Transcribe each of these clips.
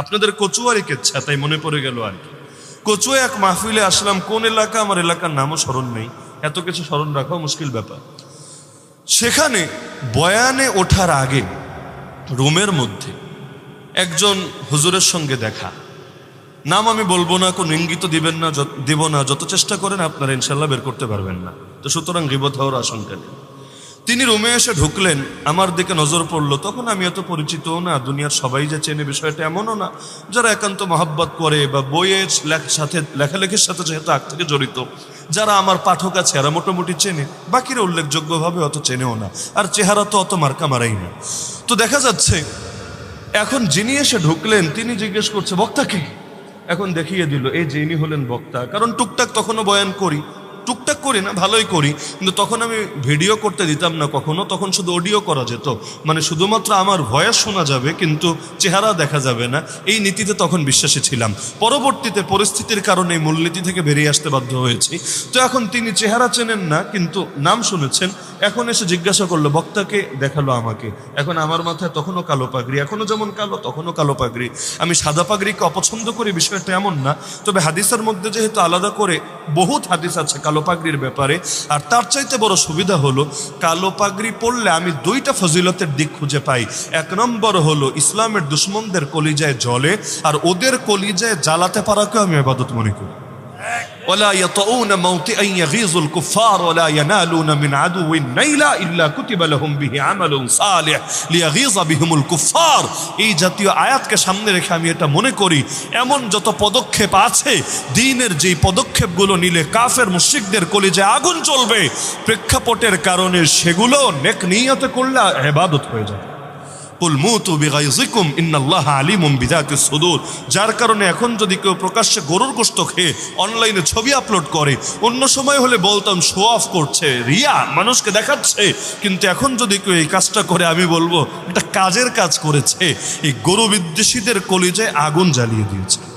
আপনাদের কচুয়ারি কেচ্ছা, তাই মনে পড়ে গেল আর কি। কচুয়া এক মাহফিলে আসলাম, কোন এলাকা? আমার এলাকার নামও স্মরণ নেই। এত কিছু স্মরণ রাখা মুশকিল ব্যাপার। সেখানে বয়ানে ওঠার আগে, রুমের মধ্যে একজন হুজুরের সঙ্গে দেখা। নাম আমি বলব না, কোন ইঙ্গিত দিবেন না দিব না, যত চেষ্টা করেন আপনারা ইনশাল্লাহ বের করতে পারবেন না। তো সুতরাং গিবত হওয়ার আশঙ্কা নেই। তিনি রুমে এসে ঢুকলেন। আমার দিকে নজর পড়ল। তখন আমি এত পরিচিতও না, দুনিয়ার সবাই যে চেনে বিষয়টা এমনও না, যারা একান্ত মহাব্বত করে বা বইয়ের সাথে লেখালেখির সাথে যেহেতু আগ থেকে জড়িত, যারা আমার পাঠক আছে, এরা মোটামুটি চেনে। বাকিরা উল্লেখযোগ্যভাবে অত চেনেও না, আর চেহারা তো অত মার্কা মারাই না। তো দেখা যাচ্ছে, এখন যিনি এসে ঢুকলেন, তিনি জিজ্ঞেস করছে, বক্তা কে? এখন দেখিয়ে দিল, এই যে ইনি হলেন বক্তা। কারণ টুকটাক তখনও বয়ান করি। টুকটাক করি না, ভালোই করি, কিন্তু তখন আমি ভিডিও করতে দিতাম না কখনো, তখন শুধু অডিও করা যেত। মানে শুধুমাত্র আমার ভয়েস শোনা যাবে, কিন্তু চেহারা দেখা যাবে না, এই নীতিতে তখন বিশ্বাসী ছিলাম। পরবর্তীতে পরিস্থিতির কারণে এই মূলনীতি থেকে বেরিয়ে আসতে বাধ্য হয়েছি। তো এখন তিনি চেহারা চেনেন না, কিন্তু নাম শুনেছেন, এখন এসে জিজ্ঞাসা করল, বক্তাকে দেখাল আমাকে। এখন আমার মাথায় তখনও কালো পাগড়ি এখনও যেমন কালো, তখনও কালো পাগড়ি। আমি সাদা পাগড়িকে অপছন্দ করি, বিষয়টা এমন না, তবে হাদিসের মধ্যে যেহেতু আলাদা করে বহুত হাদিস আছে, কালো পাগড়ির ব্যাপারে। আর তার চাইতে বড় সুবিধা হলো কালো পাগড়ি পড়লে আমি দুইটা ফজিলতের দিক খুঁজে পাই। এক নম্বর হলো ইসলামের দুশ্মনদের কলিজায় জলে, আর ওদের কলিজায় জ্বালাতে পারাকেও আমি আবাদত মনে করি। ওলা ইয়াতাউনা মাউতিআন يغيظ الكفار ولا ينالون من عدو نيلا الا ইল্লা لهم به عمل صالح ليغيظ بهم الكفار কুফফার এই জাতীয় আয়াতকে সামনে রেখে আমি এটা মনে করি, এমন যত পদক্ষেপ আছে দ্বীনের যেই পদক্ষেপগুলো নিলে কাফের মুশরিকদের কলিজে আগুন চলবে প্রেক্ষাপটের কারণে সেগুলো নেক নিয়তে করলে ইবাদত হয়ে যায় যার কারণে এখন যদি কেউ প্রকাশ্যে গরুর গোস্ত খেয়ে অনলাইনে ছবি আপলোড করে, অন্য সময় হলে বলতাম শো অফ করছে, রিয়া, মানুষকে দেখাচ্ছে। কিন্তু এখন যদি কেউ এই কাজটা করে, আমি বলব, এটা কাজের কাজ করেছে। এই গরু বিদ্বেষীদের কলিজে আগুন জ্বালিয়ে দিয়েছে।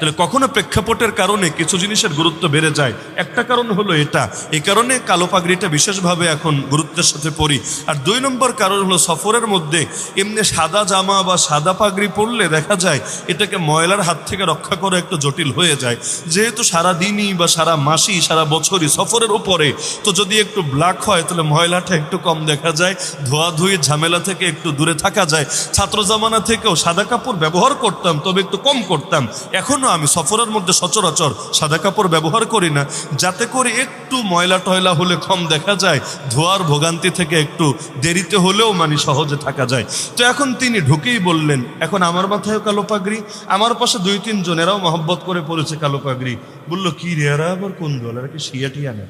তাহলে কখনো প্রেক্ষাপটের কারণে কিছু জিনিসের গুরুত্ব বেড়ে যায়? একটা কারণ হলো এটা। এই কারণে কালো পাগড়িটা বিশেষভাবে এখন গুরুত্বের সাথে পড়ি। আর দুই নম্বর কারণ হলো সফরের মধ্যে এমনি সাদা জামা বা সাদা পাগড়ি পরলে দেখা যায় এটাকে ময়লার হাত থেকে রক্ষা করা একটু জটিল হয়ে যায়। যেহেতু সারা দিনই বা সারা মাসই, সারা বছরই সফরের উপরে, তো যদি একটু ব্ল্যাক হয়, তাহলে ময়লাটা একটু কম দেখা যায় ধোয়াধুয়ি ঝামেলা থেকে একটু দূরে থাকা যায়। ছাত্র জামানা থেকেও সাদা কাপড় ব্যবহার করতাম, তবে একটু কম করতাম। এখনও আমি সফরের মধ্যে সচরাচর সাদা কাপড় ব্যবহার করি না, যাতে করে একটু ময়লা টয়লা হলে কম দেখা যায়, ধোয়ার ভোগান্তি থেকে একটু দেরিতে হলেও মানে সহজে থাকা যায়। তো এখন তিনি ঢুকেই বললেন, এখন আমার মাথায় কালো পাগড়ি, আমার পাশে দুই তিনজনেরাও মহব্বত করে পড়েছে কালো পাগড়ি। বলল, কি রে এরা আবার কোন দল এরা কি শিয়া টিয়া না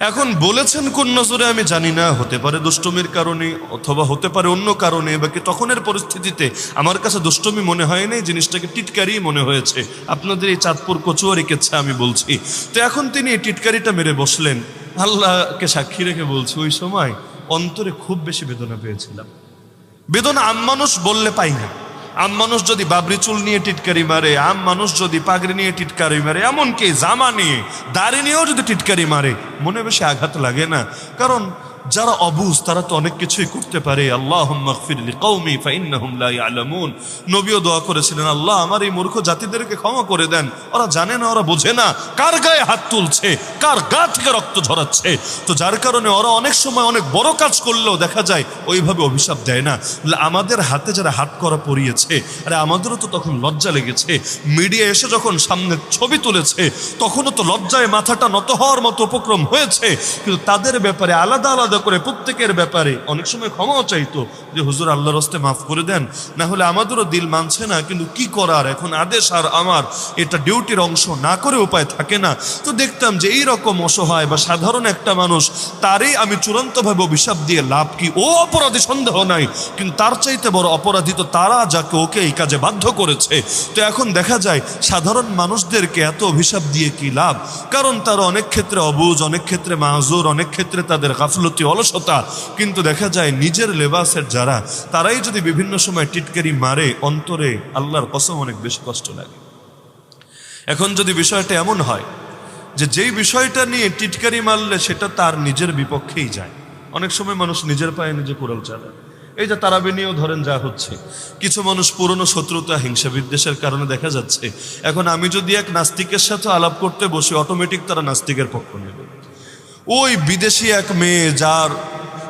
এখন বলেছেন কোন নজরে আমি জানি না, হতে পারে দুষ্টমির কারণে অথবা হতে পারে অন্য কারণে বা কি তখনের পরিস্থিতিতে আমার কাছে দুষ্টমি মনে হয় নাই, জিনিসটাকে টিটকারি মনে হয়েছে। আপনাদের এই চাঁদপুর কচুয়ারি কেচ্ছে আমি বলছি। তো এখন তিনি এই টিটকারিটা মেরে বসলেন। আল্লাহকে সাক্ষী রেখে বলছি, ওই সময় অন্তরে খুব বেশি বেদনা পেয়েছিলাম। বেদনা আম মানুষ বললে পাই না। আম মানুষ যদি বাবরি চুল নিয়ে টিটকারি মারে, আম মানুষ যদি পাগড়ি নিয়ে টিটকারি মারে, এমনকি জামা নিয়ে, দাড়ি নিয়েও যদি টিটকারি মারে, মনে বেশি আঘাত লাগে না। কারণ যারা অবুজ, তারা তো অনেক কিছুই করতে পারে। আল্লাহ কৌমি ফাইন্নাহুম লা ইয়ালামুন। নবীও দোয়া করেছিলেন, আল্লাহ, আমার এই মূর্খ জাতিদেরকে ক্ষমা করে দেন। ওরা জানে না, ওরা বোঝে না। কার গায়ে হাত তুলছে? কার গা থেকে রক্ত ঝরাচ্ছে? তো যার কারণে ওরা অনেক সময় অনেক বড় কাজ করলেও দেখা যায়, ওইভাবে অভিশাপ দেয় না। আমাদের হাতে যারা হাত করা পরিয়েছে, আরে আমাদেরও তো তখন লজ্জা লেগেছে। মিডিয়া এসে যখন সামনে ছবি তুলেছে, তখনও তো লজ্জায় মাথাটা নত হওয়ার মতো উপক্রম হয়েছে। কিন্তু তাদের ব্যাপারে আলাদা আলাদা করে প্রত্যেকের ব্যাপারে অনেক সময় ক্ষমাও চাইতো যে, হুজুর, আল্লাহর হস্তে মাফ করে দেন। না হলে আমাদেরও দিল মানছে না, কিন্তু কি করার? এখন আদেশ আর আমার। এটা ডিউটির অংশ না করে উপায় থাকে না। তো দেখতাম যে, এই রকম অসহায় বা সাধারণ একটা মানুষ, তারই আমি চূড়ান্তভাবে অভিশাপ দিয়ে লাভ কি? ও অপরাধী, সন্দেহ নাই। কিন্তু তার চাইতে বড় অপরাধী তো তারা, যাকে ওকে এই কাজে বাধ্য করেছে। তো এখন দেখা যায়, সাধারণ মানুষদেরকে এত অভিশাপ দিয়ে কি লাভ? কারণ তারা অনেক ক্ষেত্রে অবুজ, অনেক ক্ষেত্রে মাহজুর অনেক ক্ষেত্রে তাদের গাফলতি অলসতা, কিন্তু দেখা যায় নিজের লেবাসের যারা, তারাই যদি বিভিন্ন সময় টিটকারি মারে, অন্তরে আল্লাহর কসম অনেক বেশি কষ্ট লাগে। এখন যদি বিষয়টা এমন হয়, যে যেই বিষয়টা নিয়ে টিটকারি মারলে সেটা তার নিজের বিপক্ষেই যায়। অনেক সময় মানুষ নিজের পায়ে নিজে কোরাল চালায়। এই যে তারাবি নিয়েও ধরেন যা হচ্ছে। কিছু মানুষ পুরনো শত্রুতা হিংসা বিদ্বেষের কারণে দেখা যাচ্ছে, এখন আমি যদি এক নাস্তিকের সাথে আলাপ করতে বসি অটোমেটিক তারা নাস্তিকের পক্ষ নেবে। ওই বিদেশি এক মেয়ে যার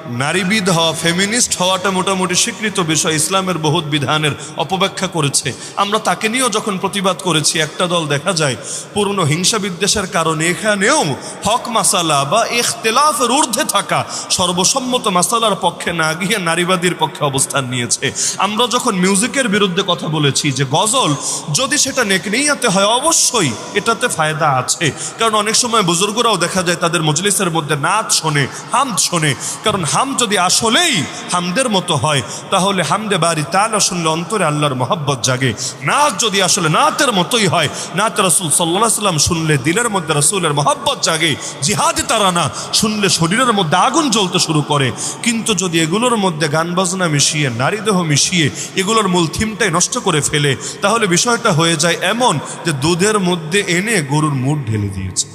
নারীবিদ হওয়া ফেমিনিস্ট হওয়াটা মোটামুটি স্বীকৃত বিষয়। ইসলামের বহুত বিধানের অপব্যাখ্যা করেছে। আমরা তাকে নিয়েও যখন প্রতিবাদ করেছি, একটা দল দেখা যায় পুরনো হিংসা বিদ্বেষের কারণে এখানেও হক মাসালা বা ইখতলাফের ঊর্ধ্বে থাকা সর্বসম্মত মাসালার পক্ষে না গিয়ে নারীবাদীর পক্ষে অবস্থান নিয়েছে। আমরা যখন মিউজিকের বিরুদ্ধে কথা বলেছি যে গজল যদি সেটা নেকনিয়াতে হয়, অবশ্যই এটাতে ফায়দা আছে। কারণ অনেক সময় বুজুর্গরাও দেখা যায়, তাদের মজলিসের মধ্যে নাচ শোনে হাম শোনে। কারণ হাম যদি আসলেই হামদের মতো হয়, তাহলে হামদে বাড়ি তালা শুনলে অন্তরে আল্লাহর মহাব্বত জাগে। নাচ যদি আসলে নাতের মতোই হয় নাচ রসুল সাল্লাহ সাল্লাম শুনলে দিলের মধ্যে রসুলের মহাব্বত জাগে, জিহাদি তারা না, শুনলে শরীরের মধ্যে আগুন জ্বলতে শুরু করে। কিন্তু যদি এগুলোর মধ্যে গান বাজনা মিশিয়ে, নারীদেহ মিশিয়ে, এগুলোর মূল থিমটাই নষ্ট করে ফেলে, তাহলে বিষয়টা হয়ে যায় এমন যে দুধের মধ্যে এনে গরুর মুড ঢেলে দিয়েছে।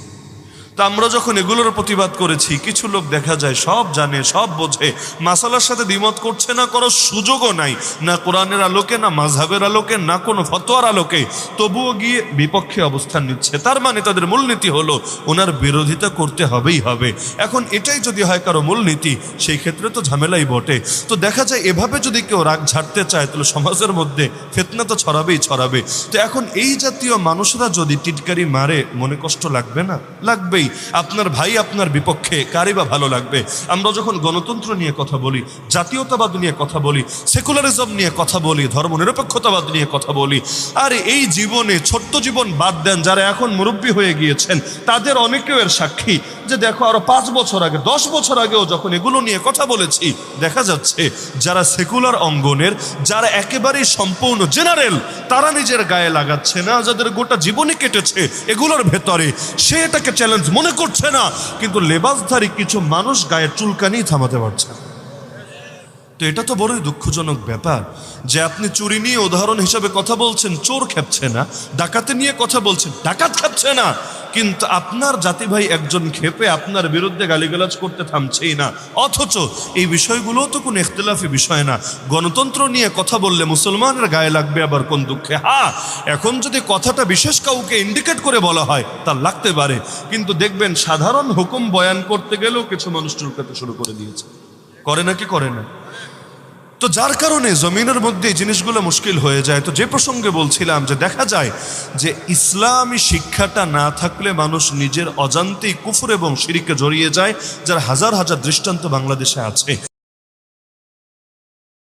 তা আমরা যখন এগুলোর প্রতিবাদ করেছি, কিছু লোক দেখা যায় সব জানে, সব বোঝে, মাসালার সাথে দ্বিমত করছে না, করার সুযোগও নাই, না কোরআনের আলোকে, না মাঝহাবের আলোকে, না কোনো ফতোয়ার আলোকে। তবুও গিয়ে বিপক্ষে অবস্থান নিচ্ছে। তার মানে তাদের মূলনীতি হলো, ওনার বিরোধিতা করতে হবেই হবে। এখন এটাই যদি হয় কারও মূলনীতি, সেই ক্ষেত্রে তো ঝামেলাই বটে। তো দেখা যায় এভাবে যদি কেউ রাগ ঝাড়তে চায়, তাহলে সমাজের মধ্যে ফেতনা তো ছড়াবেই ছড়াবে। তো এখন এই জাতীয় মানুষরা যদি টিটকারি মারে, মনে কষ্ট লাগবে না? লাগবেই আপনার ভাই আপনার বিপক্ষে কারই বা ভালো লাগবে? আমরা যখন গণতন্ত্র নিয়ে কথা বলি, জাতীয়তাবাদ নিয়ে কথা বলি, সেকুলারিজম নিয়ে কথা বলি, ধর্মনিরপেক্ষতাবাদ নিয়ে কথা বলি, আর এই জীবনে ছোট্ট জীবন বাদ দেন যারা এখন মুরব্বী হয়ে গিয়েছেন, তাদের অনেকেও এর সাক্ষী। যে দেখো আরও পাঁচ বছর আগে, দশ বছর আগেও যখন এগুলো নিয়ে কথা বলেছি, দেখা যাচ্ছে যারা সেকুলার অঙ্গনের, যারা একেবারেই সম্পূর্ণ জেনারেল, তারা নিজের গায়ে লাগাচ্ছে না, যাদের গোটা জীবনই কেটেছে এগুলোর ভেতরে। সে এটাকে চ্যালেঞ্জ মনে করছে না, কিন্তু লেবাসধারী কিছু মানুষ গায়ে চুলকানি থামাতে পারছে না। তো এটা তো বড়ই দুঃখজনক ব্যাপার যে আপনি চুরি নিয়ে উদাহরণ হিসাবে কথা বলছেন, চোর খেপছে না, ডাকাতে নিয়ে কথা বলছেন, ডাকাত খেপছে না। কিন্তু আপনার জাতি ভাই একজন খেপে আপনার বিরুদ্ধে গালিগালাজ করতে থামছেই না। অথচ এই বিষয়গুলো তো কোনো ইখতলাফি বিষয় না। গণতন্ত্র নিয়ে কথা বললে মুসলমানের গায়ে লাগবে আবার কোন দুঃখে? হ্যাঁ এখন যদি কথাটা বিশেষ কাউকে ইন্ডিকেট করে বলা হয়, তা লাগতে পারে। কিন্তু দেখবেন সাধারণ হুকুম বয়ান করতে গেলেও কিছু মানুষ চুলকাতে শুরু করে দিয়েছে। করে নাকি করে না? তো যার কারণে জমিনের মধ্যে জিনিসগুলো মুশকিল হয়ে যায়। তো যে প্রসঙ্গে বলছিলাম যে দেখা যায় যে ইসলামী শিক্ষাটা না থাকলে মানুষ নিজের অজান্তেই কুফুর এবং সিরিকে জড়িয়ে যায়, যার হাজার হাজার দৃষ্টান্ত বাংলাদেশে আছে।